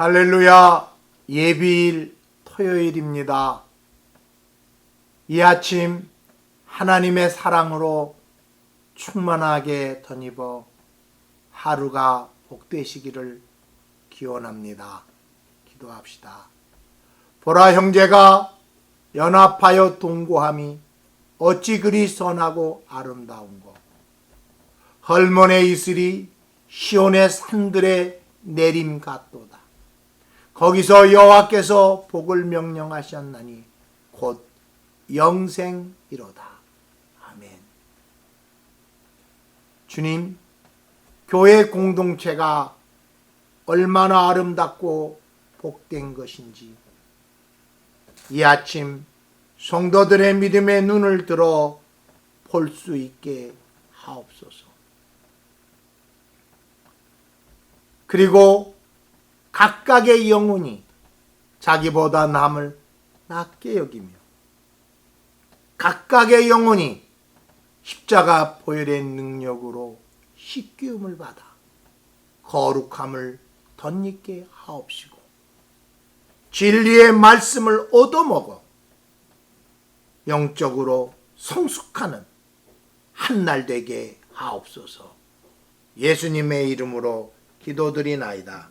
할렐루야 예비일 토요일입니다. 이 아침 하나님의 사랑으로 충만하게 덧입어 하루가 복되시기를 기원합니다. 기도합시다. 보라 형제가 연합하여 동고함이 어찌 그리 선하고 아름다운고 헐몬의 이슬이 시온의 산들에 내림 같도다. 거기서 여호와께서 복을 명령하셨나니 곧 영생이로다. 아멘. 주님, 교회 공동체가 얼마나 아름답고 복된 것인지 이 아침 성도들의 믿음의 눈을 들어 볼 수 있게 하옵소서. 그리고 각각의 영혼이 자기보다 남을 낮게 여기며 각각의 영혼이 십자가 보혈의 능력으로 식기움을 받아 거룩함을 덧입게 하옵시고 진리의 말씀을 얻어먹어 영적으로 성숙하는 한 날 되게 하옵소서 예수님의 이름으로 기도드리나이다.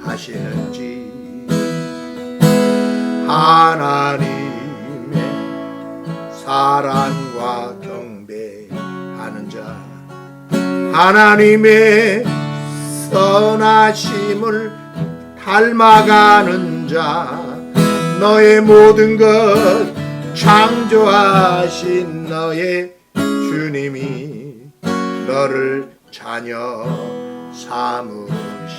사랑하시는지 하나님의 사랑과 경배하는 자 하나님의 선하심을 닮아가는 자 너의 모든 것 창조하신 너의 주님이 너를 자녀 삼으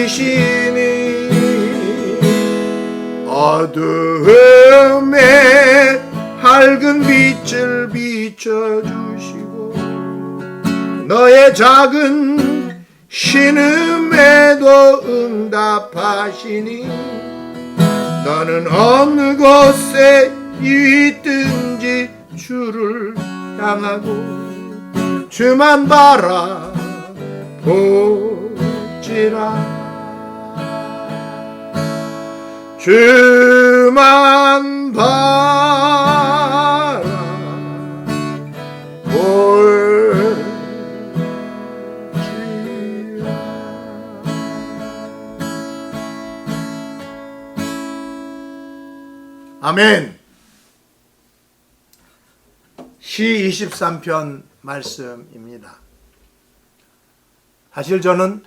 기울이시니 어두움에 밝은 빛을 비춰주시고 너의 작은 신음에도 응답하시니 너는 어느 곳에 있든지 주를 향하고 주만 바라보지라 주만 바라 볼지라 아멘. 시 23편 말씀입니다. 사실 저는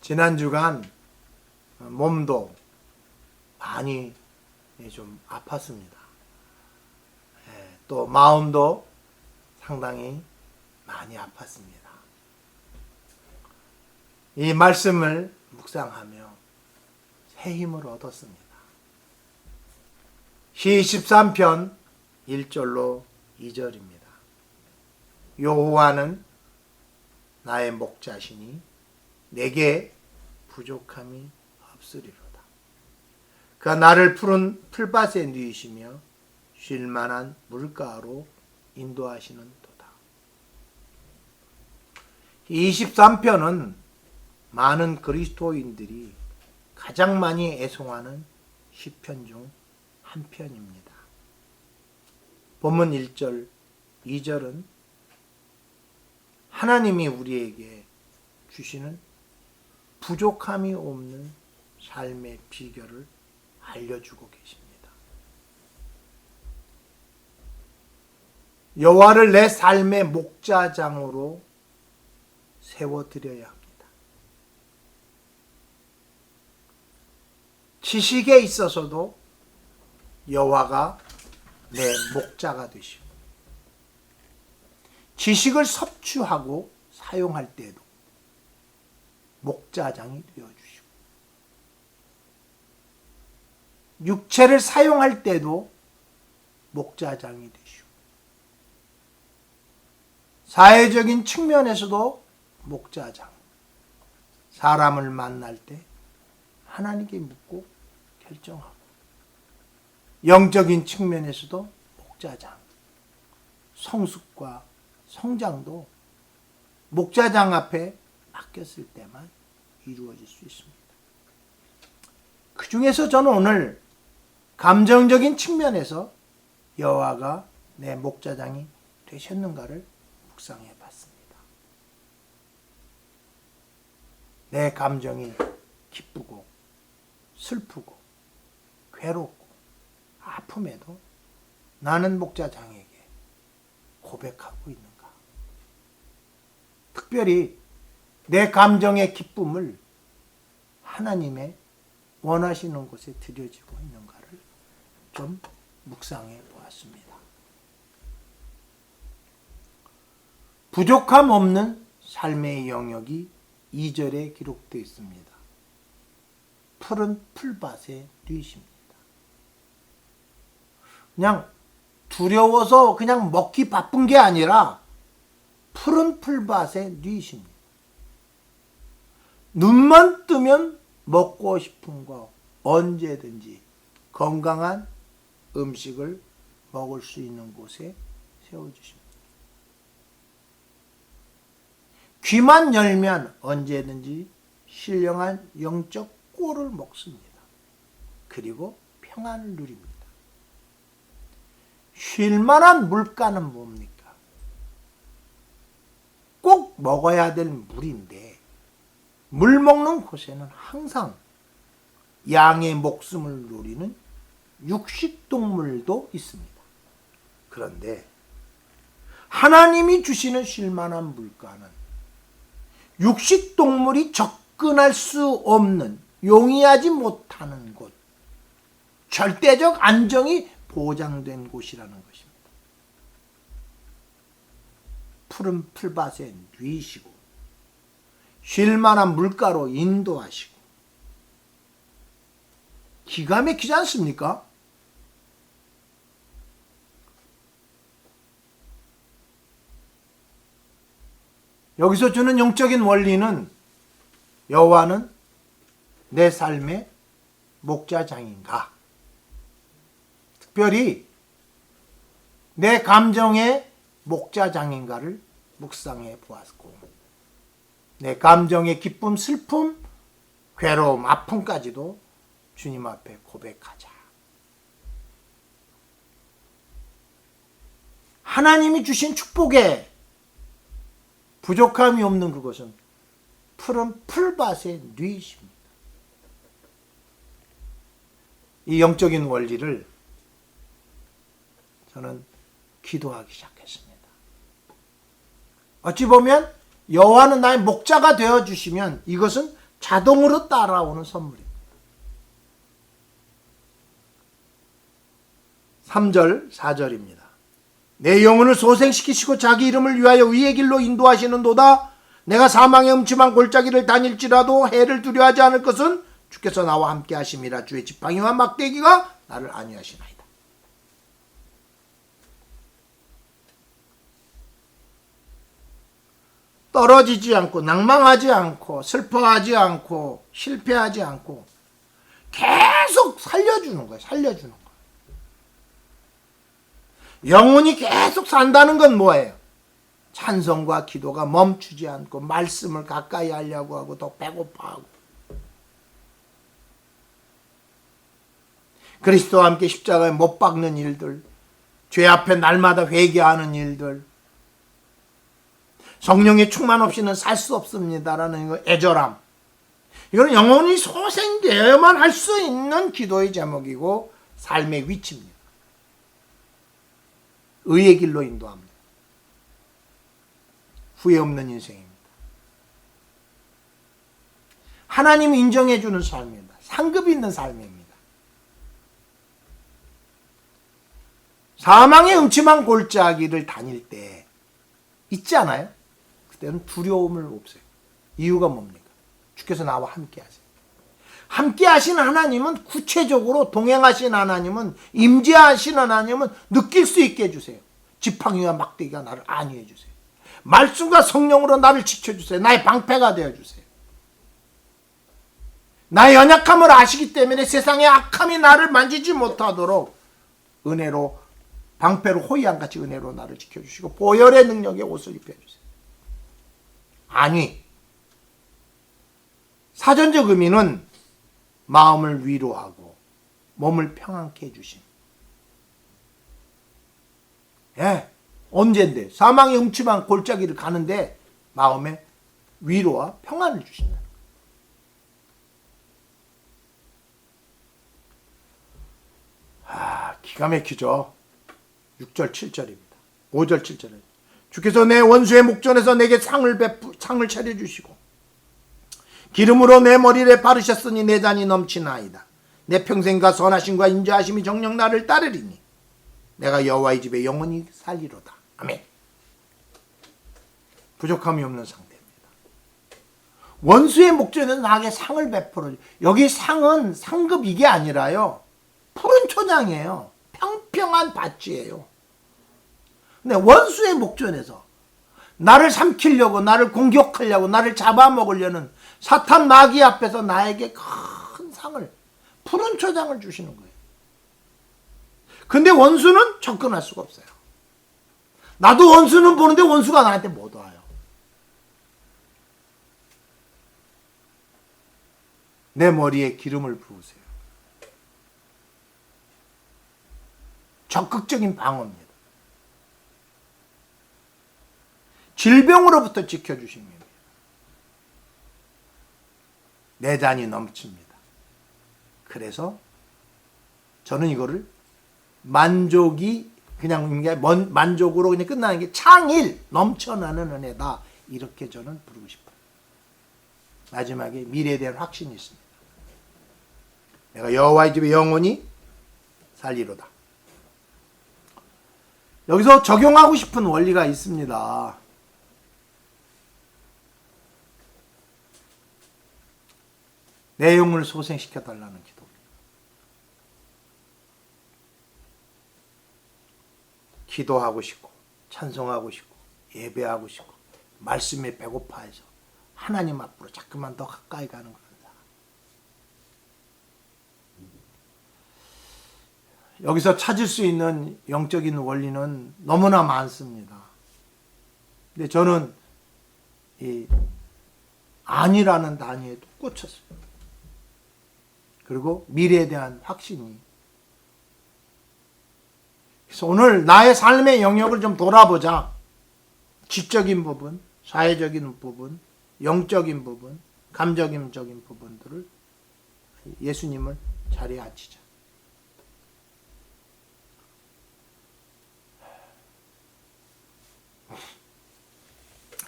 지난 주간 몸도 많이 좀 아팠습니다. 예, 또 마음도 상당히 많이 아팠습니다. 이 말씀을 묵상하며 새 힘을 얻었습니다. 시 23편 1절로 2절입니다. 여호와는 나의 목자시니 내게 부족함이 없으리로다. 그가 나를 푸른 풀밭에 누이시며 쉴 만한 물가로 인도하시는 도다. 23편은 많은 그리스도인들이 가장 많이 애송하는 시편 중 한 편입니다. 본문 1절, 2절은 하나님이 우리에게 주시는 부족함이 없는 삶의 비결을 알려주고 계십니다. 여호와를 내 삶의 목자장으로 세워드려야 합니다. 지식에 있어서도 여호와가 내 목자가 되시고 지식을 섭취하고 사용할 때에도 목자장이 되어 주시고 육체를 사용할 때도 목자장이 되시고 사회적인 측면에서도 목자장. 사람을 만날 때 하나님께 묻고 결정하고 영적인 측면에서도 목자장. 성숙과 성장도 목자장 앞에 맡겼을 때만 이루어질 수 있습니다. 그 중에서 저는 오늘 감정적인 측면에서 여호와가 내 목자장이 되셨는가를 묵상해 봤습니다. 내 감정이 기쁘고 슬프고 괴롭고 아픔에도 나는 목자장에게 고백하고 있는가? 특별히 내 감정의 기쁨을 하나님의 원하시는 곳에 드려지고 있는가를 좀 묵상해 보았습니다. 부족함 없는 삶의 영역이 2절에 기록되어 있습니다. 푸른 풀밭에 누이십니다. 그냥 두려워서 그냥 먹기 바쁜 게 아니라 푸른 풀밭에 누이십니다. 눈만 뜨면 먹고 싶은 거 언제든지 건강한 음식을 먹을 수 있는 곳에 세워주십니다. 귀만 열면 언제든지 신령한 영적 꼴을 먹습니다. 그리고 평안을 누립니다. 쉴 만한 물가는 뭡니까? 꼭 먹어야 될 물인데 물 먹는 곳에는 항상 양의 목숨을 노리는 육식동물도 있습니다. 그런데 하나님이 주시는 쉴만한 물가는 육식동물이 접근할 수 없는 용이하지 못하는 곳, 절대적 안정이 보장된 곳이라는 것입니다. 푸른 풀밭에 누이시고 쉴만한 물가로 인도하시고 기가 막히지 않습니까? 여기서 주는 영적인 원리는 여호와는 내 삶의 목자장인가? 특별히 내 감정의 목자장인가를 묵상해 보았고 내 감정의 기쁨, 슬픔, 괴로움, 아픔까지도 주님 앞에 고백하자. 하나님이 주신 축복에 부족함이 없는 그것은 푸른 풀밭의 누이십니다. 이 영적인 원리를 저는 기도하기 시작했습니다. 어찌 보면 여호와는 나의 목자가 되어 주시면 이것은 자동으로 따라오는 선물입니다. 3절, 4절입니다. 내 영혼을 소생시키시고 자기 이름을 위하여 위의 길로 인도하시는도다. 내가 사망의 음침한 골짜기를 다닐지라도 해를 두려워하지 않을 것은 주께서 나와 함께 하심이라 주의 지팡이와 막대기가 나를 안위하시나이다. 떨어지지 않고 낭망하지 않고 슬퍼하지 않고 실패하지 않고 계속 살려주는 거예요. 살려주는 거. 영혼이 계속 산다는 건 뭐예요? 찬성과 기도가 멈추지 않고 말씀을 가까이 하려고 하고 더 배고파하고 그리스도와 함께 십자가에 못 박는 일들 죄 앞에 날마다 회개하는 일들 성령의 충만 없이는 살 수 없습니다라는 거 애절함 이거는 영혼이 소생되어야만 할 수 있는 기도의 제목이고 삶의 위치입니다. 의의 길로 인도합니다. 후회 없는 인생입니다. 하나님 인정해 주는 삶입니다. 상급 있는 삶입니다. 사망의 음침한 골짜기를 다닐 때 있지 않아요? 그때는 두려움을 없어요. 이유가 뭡니까? 주께서 나와 함께 하세요. 함께 하신 하나님은 구체적으로 동행하신 하나님은 임재하신 하나님은 느낄 수 있게 해주세요. 지팡이와 막대기가 나를 안위해 주세요. 말씀과 성령으로 나를 지켜주세요. 나의 방패가 되어주세요. 나의 연약함을 아시기 때문에 세상의 악함이 나를 만지지 못하도록 은혜로 방패로 호이안같이 은혜로 나를 지켜주시고 보혈의 능력의 옷을 입혀주세요. 아니 사전적 의미는 마음을 위로하고 몸을 평안케 해주심. 예, 언젠데 사망의 음침한 골짜기를 가는데 마음에 위로와 평안을 주신다. 아, 기가 막히죠. 6절 7절입니다. 5절 7절에 주께서 내 원수의 목전에서 내게 상을 베푸 상을 차려 주시고 기름으로 내 머리를 바르셨으니 내 잔이 넘치나이다. 내 평생과 선하심과 인자하심이 정녕 나를 따르리니 내가 여호와의 집에 영원히 살리로다. 아멘. 부족함이 없는 상태입니다. 원수의 목전에서 나에게 상을 베풀어 여기 상은 상급 이게 아니라요. 푸른 초장이에요. 평평한 밭이에요. 근데 원수의 목전에서 나를 삼키려고 나를 공격하려고 나를 잡아먹으려는 사탄 마귀 앞에서 나에게 큰 상을 푸른 초장을 주시는 거예요. 근데 원수는 접근할 수가 없어요. 나도 원수는 보는데 원수가 나한테 못 와요. 내 머리에 기름을 부으세요. 적극적인 방어입니다. 질병으로부터 지켜주십니다. 내 잔이 넘칩니다. 그래서 저는 이거를 만족이 그냥 만족으로 그냥 끝나는 게 창일 넘쳐나는 은혜다 이렇게 저는 부르고 싶어요. 마지막에 미래에 대한 확신이 있습니다. 내가 여호와의 집에 영원히 살리로다. 여기서 적용하고 싶은 원리가 있습니다. 내 영혼을 소생시켜 달라는 기도. 기도하고 싶고 찬송하고 싶고 예배하고 싶고 말씀에 배고파해서 하나님 앞으로 자꾸만 더 가까이 가는 사람. 여기서 찾을 수 있는 영적인 원리는 너무나 많습니다. 근데 저는 이 아니라는 단위에 또 꽂혔어요. 그리고 미래에 대한 확신이. 그래서 오늘 나의 삶의 영역을 좀 돌아보자. 지적인 부분, 사회적인 부분, 영적인 부분, 감정적인 부분들을 예수님을 자리에 앉히자.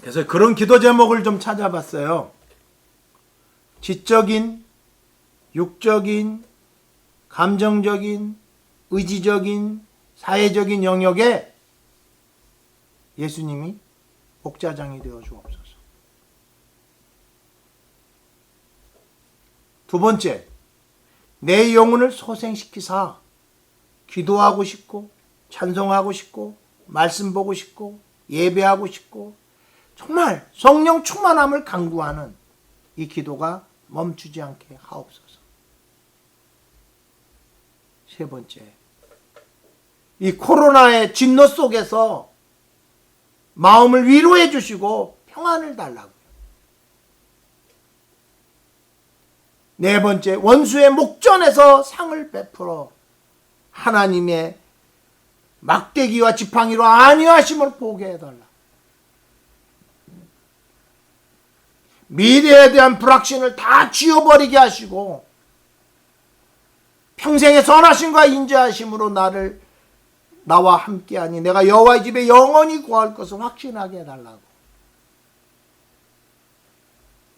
그래서 그런 기도 제목을 좀 찾아봤어요. 지적인, 육적인, 감정적인, 의지적인, 사회적인 영역에 예수님이 목자장이 되어 주옵소서. 두 번째, 내 영혼을 소생시키사 기도하고 싶고 찬송하고 싶고 말씀 보고 싶고 예배하고 싶고 정말 성령 충만함을 강구하는 이 기도가 멈추지 않게 하옵소서. 세 번째, 이 코로나의 진노 속에서 마음을 위로해 주시고 평안을 달라고요. 네 번째, 원수의 목전에서 상을 베풀어 하나님의 막대기와 지팡이로 안위하심을 보게 해달라. 미래에 대한 불확신을 다 지워버리게 하시고 평생의 선하심과 인자하심으로 나를 나와 함께하니 내가 여호와의 집에 영원히 구할 것을 확신하게 해달라고.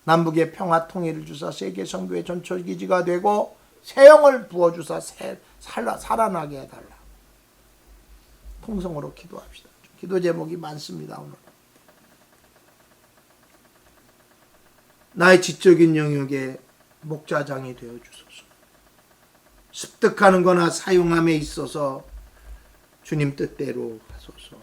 남북의 평화 통일을 주사 세계 선교의 전철 기지가 되고 세영을 부어 주사 살아 살아나게 해달라. 통성으로 기도합시다. 기도 제목이 많습니다 오늘. 나의 지적인 영역에 목자장이 되어 주소서. 습득하는 거나 사용함에 있어서 주님 뜻대로 하소서.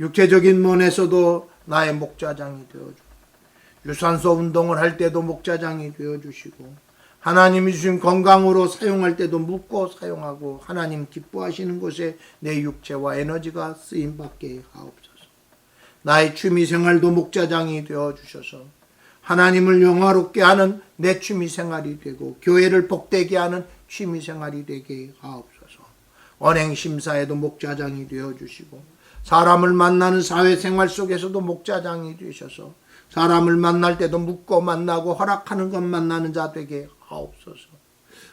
육체적인 면에서도 나의 목자장이 되어 주. 유산소 운동을 할 때도 목자장이 되어 주시고 하나님이 주신 건강으로 사용할 때도 묻고 사용하고 하나님 기뻐하시는 곳에 내 육체와 에너지가 쓰임 받게 하옵소서. 나의 취미 생활도 목자장이 되어 주셔서 하나님을 영화롭게 하는 내 취미 생활이 되고 교회를 복되게 하는 취미 생활이 되게 하옵소서. 언행 심사에도 목자장이 되어 주시고 사람을 만나는 사회생활 속에서도 목자장이 되셔서 사람을 만날 때도 묻고 만나고 허락하는 것 만나는 자 되게 하옵소서.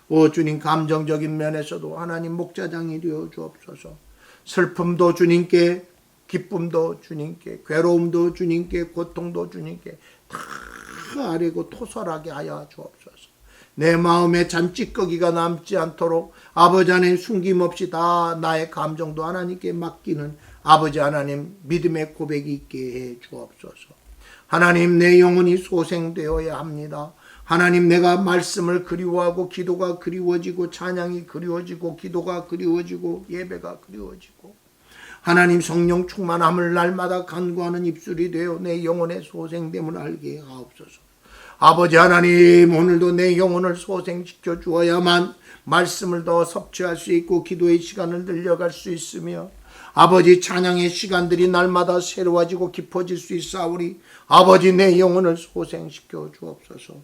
오 주님 감정적인 면에서도 하나님 목자장이 되어 주옵소서. 슬픔도 주님께 기쁨도 주님께 괴로움도 주님께 고통도 주님께 다 아뢰고 토설하게 하여 주옵소서. 내 마음에 잔찌꺼기가 남지 않도록 아버지 하나님 숨김없이 다 나의 감정도 하나님께 맡기는 아버지 하나님 믿음의 고백이 있게 해 주옵소서. 하나님 내 영혼이 소생되어야 합니다. 하나님 내가 말씀을 그리워하고 기도가 그리워지고 찬양이 그리워지고 기도가 그리워지고 예배가 그리워지고 하나님 성령 충만함을 날마다 간구하는 입술이 되어 내 영혼의 소생됨을 알게 하옵소서. 아버지 하나님 오늘도 내 영혼을 소생시켜 주어야만 말씀을 더 섭취할 수 있고 기도의 시간을 늘려갈 수 있으며 아버지 찬양의 시간들이 날마다 새로워지고 깊어질 수 있사오니 아버지 내 영혼을 소생시켜 주옵소서.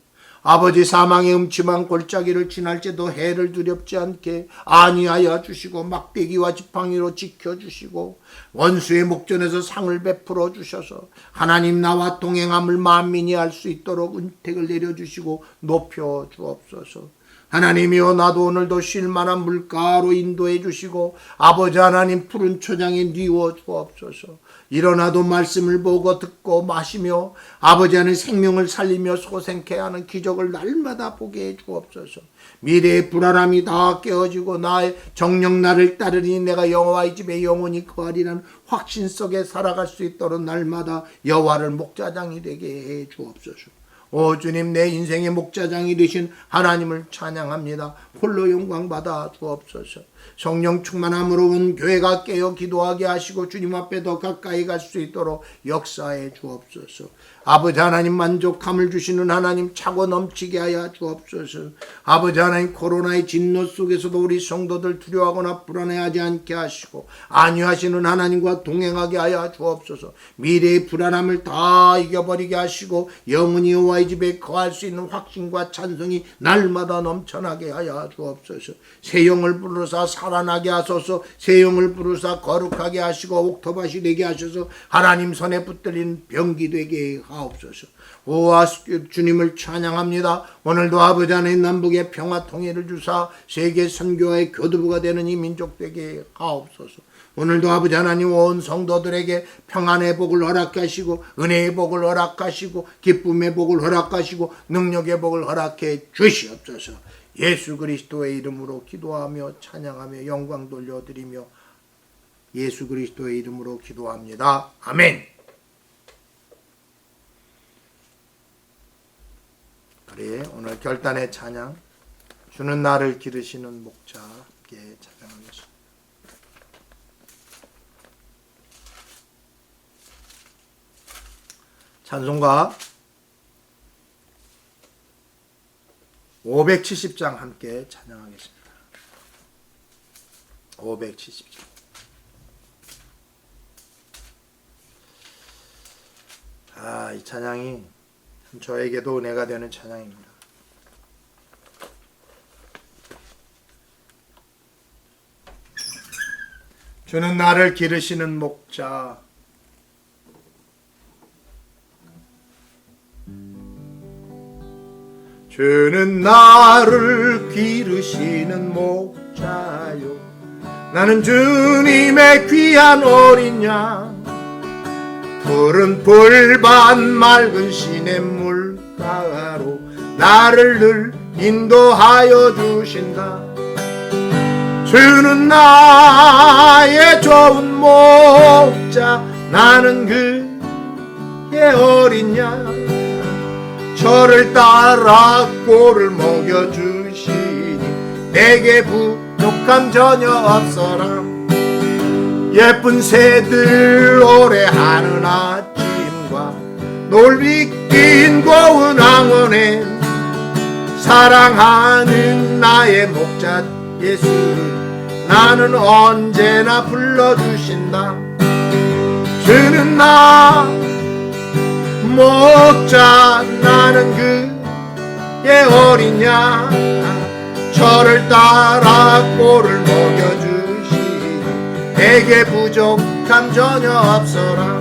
아버지 사망의 음침한 골짜기를 지날지도 해를 두렵지 않게 안위하여 주시고 막대기와 지팡이로 지켜 주시고 원수의 목전에서 상을 베풀어 주셔서 하나님 나와 동행함을 만민이 할수 있도록 은택을 내려 주시고 높여 주옵소서. 하나님이여 나도 오늘도 쉴만한 물가로 인도해 주시고 아버지 하나님 푸른 초장에 뉘워 주옵소서. 일어나도 말씀을 보고 듣고 마시며 아버지 하나님 생명을 살리며 소생케 하는 기적을 날마다 보게 해 주옵소서. 미래의 불안함이 다 깨어지고 나의 정령 나를 따르니 내가 여호와의 집에 영원히 거하리라는 확신 속에 살아갈 수 있도록 날마다 여호와를 목자장이 되게 해 주옵소서. 오 주님 내 인생의 목자장이 되신 하나님을 찬양합니다. 홀로 영광 받아 주옵소서. 성령 충만함으로 온 교회가 깨어 기도하게 하시고 주님 앞에 더 가까이 갈 수 있도록 역사해 주옵소서. 아버지 하나님 만족함을 주시는 하나님 차고 넘치게 하여 주옵소서. 아버지 하나님 코로나의 진노 속에서도 우리 성도들 두려워하거나 불안해하지 않게 하시고 안위하시는 하나님과 동행하게 하여 주옵소서. 미래의 불안함을 다 이겨버리게 하시고 영원히 여호와의 집에 거할 수 있는 확신과 찬성이 날마다 넘쳐나게 하여 주옵소서. 새 영을 부르사 살아나게 하소서. 새 영을 부르사 거룩하게 하시고 옥토밭이 되게 하셔서 하나님 손에 붙들린 병기 되게 하 옵소서. 오아 주님을 찬양합니다. 오늘도 아버지 하나님 남북의 평화 통일을 주사 세계 선교와의 교두부가 되는 이 민족 되게 하옵소서. 오늘도 아버지 하나님 온 성도들에게 평안의 복을 허락하시고 은혜의 복을 허락하시고 기쁨의 복을 허락하시고 능력의 복을 허락해 주시옵소서. 예수 그리스도의 이름으로 기도하며 찬양하며 영광 돌려드리며 예수 그리스도의 이름으로 기도합니다. 아멘. 그래 오늘 결단의 찬양 주는 나를 기르시는 목자 함께 찬양하겠습니다. 찬송가 570장 함께 찬양하겠습니다. 570장. 아, 이 찬양이 참 저에게도 은혜가 되는 찬양입니다. 주는 나를 기르시는 목자. 주는 나를 기르시는 목자요. 나는 주님의 귀한 어린 양 푸른 풀밭 맑은 시냇물 가로 나를 늘 인도하여 주신다. 주는 나의 좋은 목자 나는 그의 어린 양. 저를 따라 꼴을 먹여주시니 내게 부족함 전혀 없어라 예쁜 새들 오래 하는 아침과 놀비 낀 고운 항원에 사랑하는 나의 목자 예수 나는 언제나 불러주신다. 주는 나 목자 나는 그의 어린 양. 저를 따라 꼴을 먹여주시니 내게 부족함 전혀 없어라.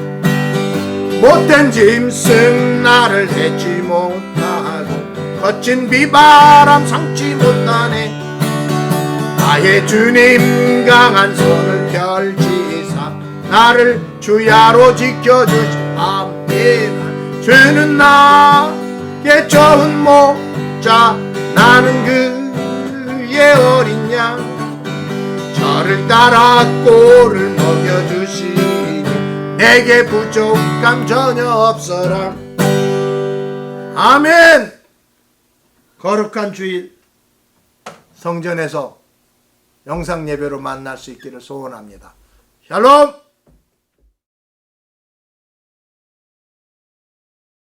못된 짐승 나를 해치 못하고 거친 비바람 상치 못하네. 나의 주님 강한 손을 펼치사 나를 주야로 지켜주시 아멘 주는 나의 좋은 목자 나는 그의 어린 양 저를 따라 꼴을 먹여주시니 내게 부족함 전혀 없어라. 아멘. 거룩한 주일 성전에서 영상 예배로 만날 수 있기를 소원합니다. 샬롬